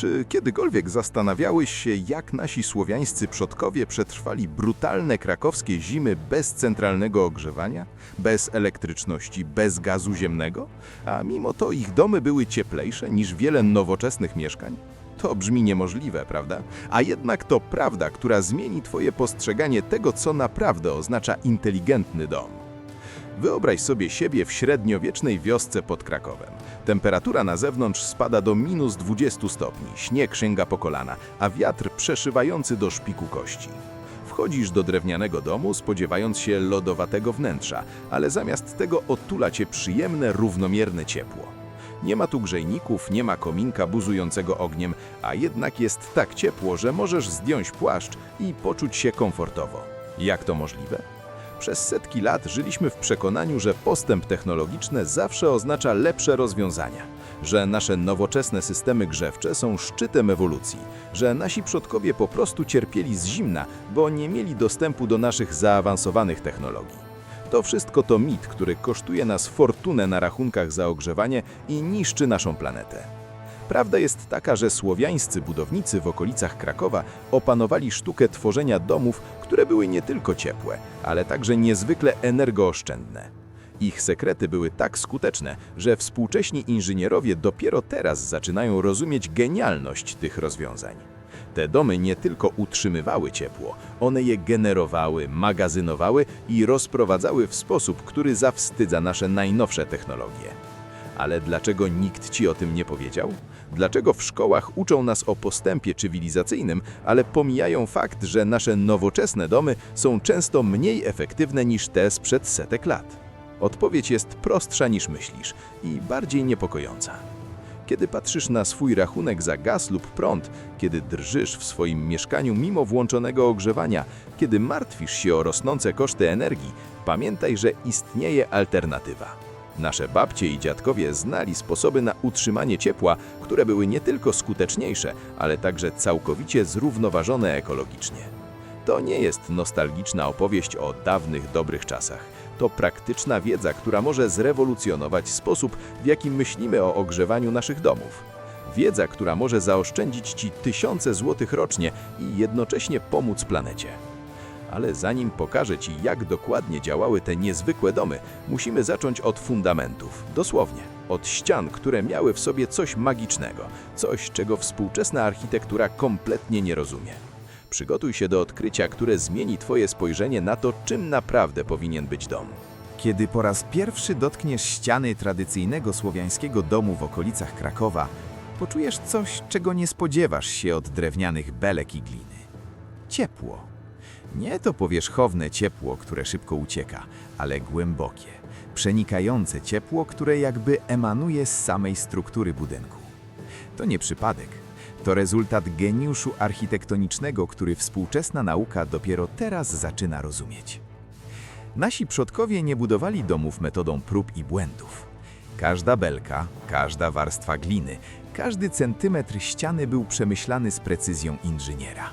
Czy kiedykolwiek zastanawiałeś się, jak nasi słowiańscy przodkowie przetrwali brutalne krakowskie zimy bez centralnego ogrzewania, bez elektryczności, bez gazu ziemnego? A mimo to ich domy były cieplejsze niż wiele nowoczesnych mieszkań? To brzmi niemożliwe, prawda? A jednak to prawda, która zmieni Twoje postrzeganie tego, co naprawdę oznacza inteligentny dom. Wyobraź sobie siebie w średniowiecznej wiosce pod Krakowem. Temperatura na zewnątrz spada do minus 20 stopni, śnieg sięga po kolana, a wiatr przeszywający do szpiku kości. Wchodzisz do drewnianego domu, spodziewając się lodowatego wnętrza, ale zamiast tego otula cię przyjemne, równomierne ciepło. Nie ma tu grzejników, nie ma kominka buzującego ogniem, a jednak jest tak ciepło, że możesz zdjąć płaszcz i poczuć się komfortowo. Jak to możliwe? Przez setki lat żyliśmy w przekonaniu, że postęp technologiczny zawsze oznacza lepsze rozwiązania, że nasze nowoczesne systemy grzewcze są szczytem ewolucji, że nasi przodkowie po prostu cierpieli z zimna, bo nie mieli dostępu do naszych zaawansowanych technologii. To wszystko to mit, który kosztuje nas fortunę na rachunkach za ogrzewanie i niszczy naszą planetę. Prawda jest taka, że słowiańscy budownicy w okolicach Krakowa opanowali sztukę tworzenia domów, które były nie tylko ciepłe, ale także niezwykle energooszczędne. Ich sekrety były tak skuteczne, że współcześni inżynierowie dopiero teraz zaczynają rozumieć genialność tych rozwiązań. Te domy nie tylko utrzymywały ciepło, one je generowały, magazynowały i rozprowadzały w sposób, który zawstydza nasze najnowsze technologie. Ale dlaczego nikt ci o tym nie powiedział? Dlaczego w szkołach uczą nas o postępie cywilizacyjnym, ale pomijają fakt, że nasze nowoczesne domy są często mniej efektywne niż te sprzed setek lat? Odpowiedź jest prostsza niż myślisz i bardziej niepokojąca. Kiedy patrzysz na swój rachunek za gaz lub prąd, kiedy drżysz w swoim mieszkaniu mimo włączonego ogrzewania, kiedy martwisz się o rosnące koszty energii, pamiętaj, że istnieje alternatywa. Nasze babcie i dziadkowie znali sposoby na utrzymanie ciepła, które były nie tylko skuteczniejsze, ale także całkowicie zrównoważone ekologicznie. To nie jest nostalgiczna opowieść o dawnych, dobrych czasach. To praktyczna wiedza, która może zrewolucjonować sposób, w jaki myślimy o ogrzewaniu naszych domów. Wiedza, która może zaoszczędzić Ci tysiące złotych rocznie i jednocześnie pomóc planecie. Ale zanim pokażę Ci, jak dokładnie działały te niezwykłe domy, musimy zacząć od fundamentów. Dosłownie. Od ścian, które miały w sobie coś magicznego, coś, czego współczesna architektura kompletnie nie rozumie. Przygotuj się do odkrycia, które zmieni Twoje spojrzenie na to, czym naprawdę powinien być dom. Kiedy po raz pierwszy dotkniesz ściany tradycyjnego słowiańskiego domu w okolicach Krakowa, poczujesz coś, czego nie spodziewasz się od drewnianych belek i gliny. Ciepło. Nie to powierzchowne ciepło, które szybko ucieka, ale głębokie, przenikające ciepło, które jakby emanuje z samej struktury budynku. To nie przypadek. To rezultat geniuszu architektonicznego, który współczesna nauka dopiero teraz zaczyna rozumieć. Nasi przodkowie nie budowali domów metodą prób i błędów. Każda belka, każda warstwa gliny, każdy centymetr ściany był przemyślany z precyzją inżyniera.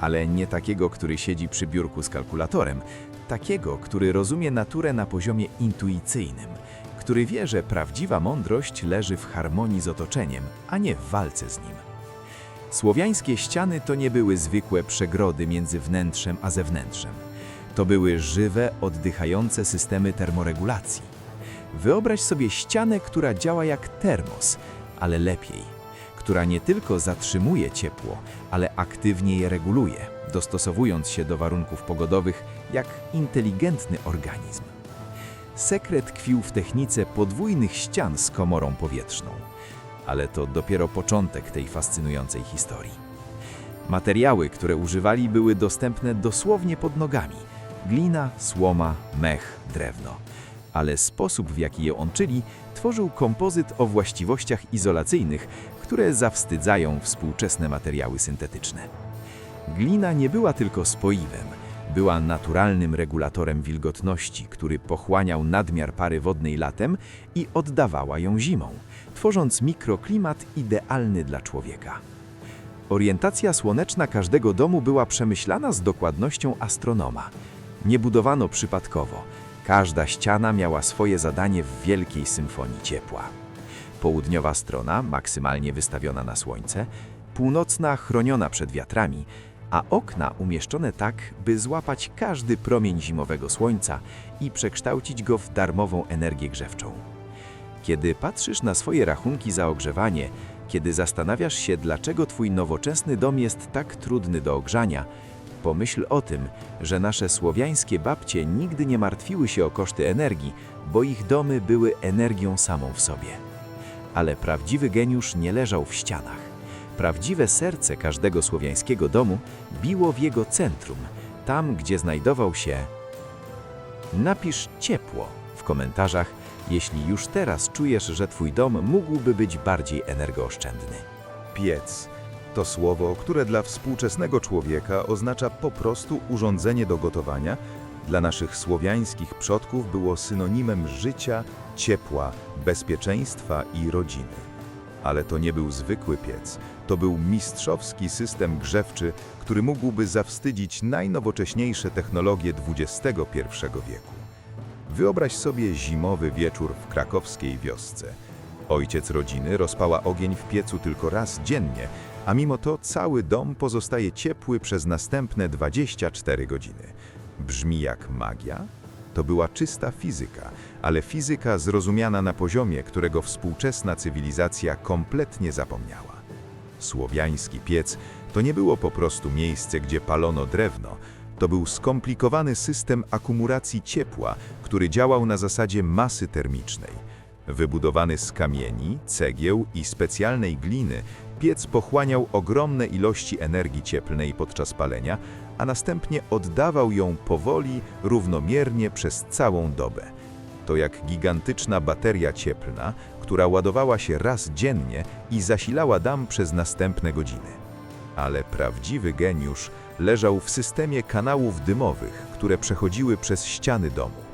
Ale nie takiego, który siedzi przy biurku z kalkulatorem, takiego, który rozumie naturę na poziomie intuicyjnym, który wie, że prawdziwa mądrość leży w harmonii z otoczeniem, a nie w walce z nim. Słowiańskie ściany to nie były zwykłe przegrody między wnętrzem a zewnętrzem. To były żywe, oddychające systemy termoregulacji. Wyobraź sobie ścianę, która działa jak termos, ale lepiej, która nie tylko zatrzymuje ciepło, ale aktywnie je reguluje, dostosowując się do warunków pogodowych jak inteligentny organizm. Sekret tkwił w technice podwójnych ścian z komorą powietrzną, ale to dopiero początek tej fascynującej historii. Materiały, które używali, były dostępne dosłownie pod nogami: glina, słoma, mech, drewno. Ale sposób, w jaki je łączyli, tworzył kompozyt o właściwościach izolacyjnych, które zawstydzają współczesne materiały syntetyczne. Glina nie była tylko spoiwem, była naturalnym regulatorem wilgotności, który pochłaniał nadmiar pary wodnej latem i oddawała ją zimą, tworząc mikroklimat idealny dla człowieka. Orientacja słoneczna każdego domu była przemyślana z dokładnością astronoma. Nie budowano przypadkowo. Każda ściana miała swoje zadanie w wielkiej symfonii ciepła. Południowa strona maksymalnie wystawiona na słońce, północna chroniona przed wiatrami, a okna umieszczone tak, by złapać każdy promień zimowego słońca i przekształcić go w darmową energię grzewczą. Kiedy patrzysz na swoje rachunki za ogrzewanie, kiedy zastanawiasz się, dlaczego twój nowoczesny dom jest tak trudny do ogrzania, pomyśl o tym, że nasze słowiańskie babcie nigdy nie martwiły się o koszty energii, bo ich domy były energią samą w sobie. Ale prawdziwy geniusz nie leżał w ścianach. Prawdziwe serce każdego słowiańskiego domu biło w jego centrum, tam gdzie znajdował się Napisz ciepło w komentarzach, jeśli już teraz czujesz, że Twój dom mógłby być bardziej energooszczędny. Piec to słowo, które dla współczesnego człowieka oznacza po prostu urządzenie do gotowania. Dla naszych słowiańskich przodków było synonimem życia, ciepła, bezpieczeństwa i rodziny. Ale to nie był zwykły piec, to był mistrzowski system grzewczy, który mógłby zawstydzić najnowocześniejsze technologie XXI wieku. Wyobraź sobie zimowy wieczór w krakowskiej wiosce. Ojciec rodziny rozpała ogień w piecu tylko raz dziennie, a mimo to cały dom pozostaje ciepły przez następne 24 godziny. Brzmi jak magia? To była czysta fizyka, ale fizyka zrozumiana na poziomie, którego współczesna cywilizacja kompletnie zapomniała. Słowiański piec to nie było po prostu miejsce, gdzie palono drewno. To był skomplikowany system akumulacji ciepła, który działał na zasadzie masy termicznej. Wybudowany z kamieni, cegieł i specjalnej gliny, piec pochłaniał ogromne ilości energii cieplnej podczas palenia, a następnie oddawał ją powoli, równomiernie przez całą dobę. To jak gigantyczna bateria cieplna, która ładowała się raz dziennie i zasilała dam przez następne godziny. Ale prawdziwy geniusz leżał w systemie kanałów dymowych, które przechodziły przez ściany domu.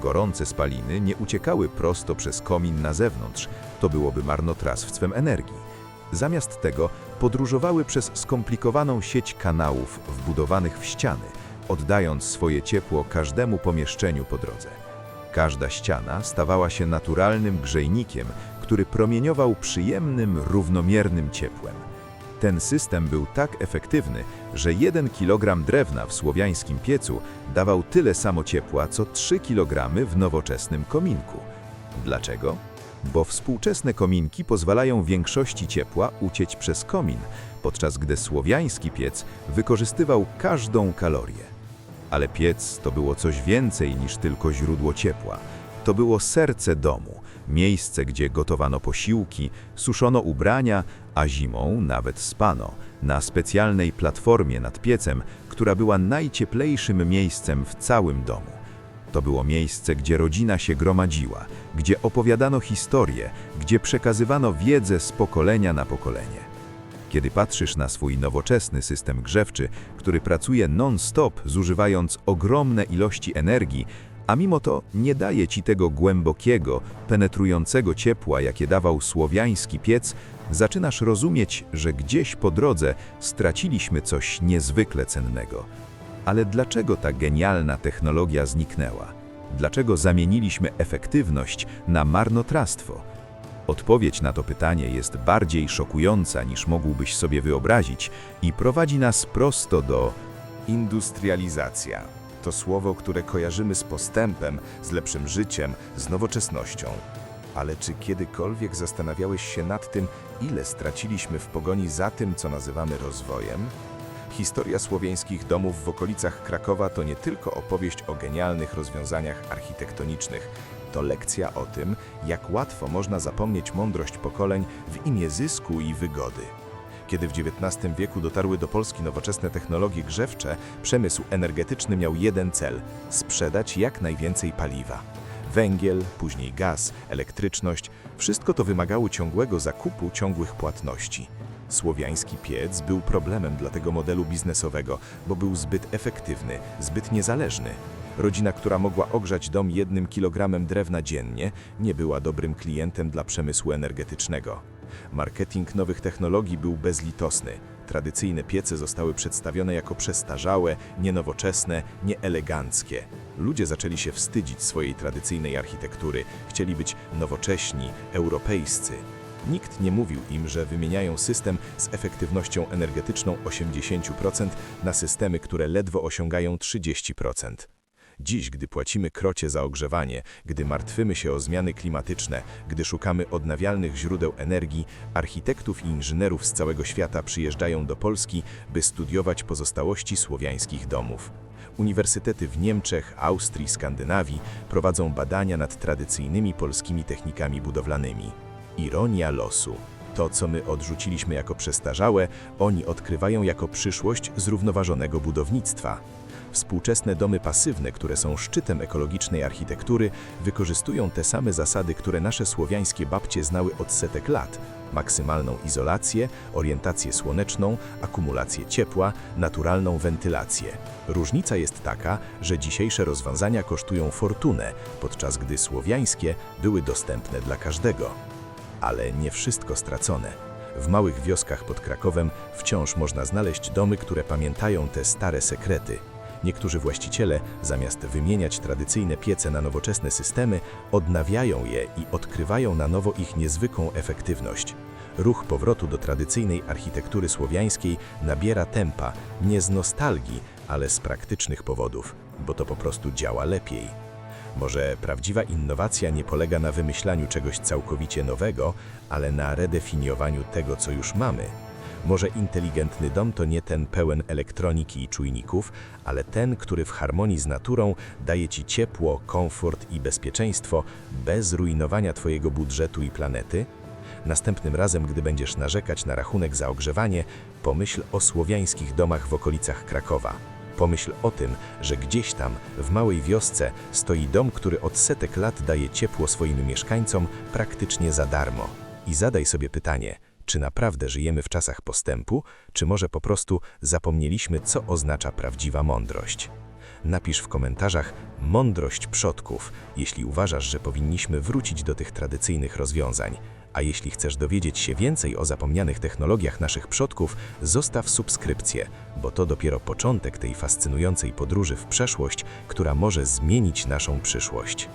Gorące spaliny nie uciekały prosto przez komin na zewnątrz, to byłoby marnotrawstwem energii. Zamiast tego podróżowały przez skomplikowaną sieć kanałów wbudowanych w ściany, oddając swoje ciepło każdemu pomieszczeniu po drodze. Każda ściana stawała się naturalnym grzejnikiem, który promieniował przyjemnym, równomiernym ciepłem. Ten system był tak efektywny, że 1 kg drewna w słowiańskim piecu dawał tyle samo ciepła, co 3 kg w nowoczesnym kominku. Dlaczego? Bo współczesne kominki pozwalają większości ciepła uciec przez komin, podczas gdy słowiański piec wykorzystywał każdą kalorię. Ale piec to było coś więcej niż tylko źródło ciepła. To było serce domu, miejsce, gdzie gotowano posiłki, suszono ubrania, a zimą nawet spano, na specjalnej platformie nad piecem, która była najcieplejszym miejscem w całym domu. To było miejsce, gdzie rodzina się gromadziła, gdzie opowiadano historie, gdzie przekazywano wiedzę z pokolenia na pokolenie. Kiedy patrzysz na swój nowoczesny system grzewczy, który pracuje non-stop, zużywając ogromne ilości energii, a mimo to nie daje ci tego głębokiego, penetrującego ciepła, jakie dawał słowiański piec, zaczynasz rozumieć, że gdzieś po drodze straciliśmy coś niezwykle cennego. Ale dlaczego ta genialna technologia zniknęła? Dlaczego zamieniliśmy efektywność na marnotrawstwo? Odpowiedź na to pytanie jest bardziej szokująca niż mógłbyś sobie wyobrazić i prowadzi nas prosto do industrializacja. To słowo, które kojarzymy z postępem, z lepszym życiem, z nowoczesnością. Ale czy kiedykolwiek zastanawiałeś się nad tym, ile straciliśmy w pogoni za tym, co nazywamy rozwojem? Historia słowiańskich domów w okolicach Krakowa to nie tylko opowieść o genialnych rozwiązaniach architektonicznych. To lekcja o tym, jak łatwo można zapomnieć mądrość pokoleń w imię zysku i wygody. Kiedy w XIX wieku dotarły do Polski nowoczesne technologie grzewcze, przemysł energetyczny miał jeden cel sprzedać jak najwięcej paliwa. Węgiel, później gaz, elektryczność wszystko to wymagało ciągłego zakupu, ciągłych płatności. Słowiański piec był problemem dla tego modelu biznesowego, bo był zbyt efektywny, zbyt niezależny. Rodzina, która mogła ogrzać dom jednym kilogramem drewna dziennie, nie była dobrym klientem dla przemysłu energetycznego. Marketing nowych technologii był bezlitosny. Tradycyjne piece zostały przedstawione jako przestarzałe, nienowoczesne, nieeleganckie. Ludzie zaczęli się wstydzić swojej tradycyjnej architektury, chcieli być nowocześni, europejscy. Nikt nie mówił im, że wymieniają system z efektywnością energetyczną 80% na systemy, które ledwo osiągają 30%. Dziś, gdy płacimy krocie za ogrzewanie, gdy martwymy się o zmiany klimatyczne, gdy szukamy odnawialnych źródeł energii, architektów i inżynierów z całego świata przyjeżdżają do Polski, by studiować pozostałości słowiańskich domów. Uniwersytety w Niemczech, Austrii, Skandynawii prowadzą badania nad tradycyjnymi polskimi technikami budowlanymi. Ironia losu. To, co my odrzuciliśmy jako przestarzałe, oni odkrywają jako przyszłość zrównoważonego budownictwa. Współczesne domy pasywne, które są szczytem ekologicznej architektury, wykorzystują te same zasady, które nasze słowiańskie babcie znały od setek lat. Maksymalną izolację, orientację słoneczną, akumulację ciepła, naturalną wentylację. Różnica jest taka, że dzisiejsze rozwiązania kosztują fortunę, podczas gdy słowiańskie były dostępne dla każdego. Ale nie wszystko stracone. W małych wioskach pod Krakowem wciąż można znaleźć domy, które pamiętają te stare sekrety. Niektórzy właściciele, zamiast wymieniać tradycyjne piece na nowoczesne systemy, odnawiają je i odkrywają na nowo ich niezwykłą efektywność. Ruch powrotu do tradycyjnej architektury słowiańskiej nabiera tempa nie z nostalgii, ale z praktycznych powodów, bo to po prostu działa lepiej. Może prawdziwa innowacja nie polega na wymyślaniu czegoś całkowicie nowego, ale na redefiniowaniu tego, co już mamy. Może inteligentny dom to nie ten pełen elektroniki i czujników, ale ten, który w harmonii z naturą daje ci ciepło, komfort i bezpieczeństwo bez rujnowania twojego budżetu i planety? Następnym razem, gdy będziesz narzekać na rachunek za ogrzewanie, pomyśl o słowiańskich domach w okolicach Krakowa. Pomyśl o tym, że gdzieś tam, w małej wiosce, stoi dom, który od setek lat daje ciepło swoim mieszkańcom praktycznie za darmo. I zadaj sobie pytanie, czy naprawdę żyjemy w czasach postępu, czy może po prostu zapomnieliśmy, co oznacza prawdziwa mądrość? Napisz w komentarzach mądrość przodków, jeśli uważasz, że powinniśmy wrócić do tych tradycyjnych rozwiązań. A jeśli chcesz dowiedzieć się więcej o zapomnianych technologiach naszych przodków, zostaw subskrypcję, bo to dopiero początek tej fascynującej podróży w przeszłość, która może zmienić naszą przyszłość.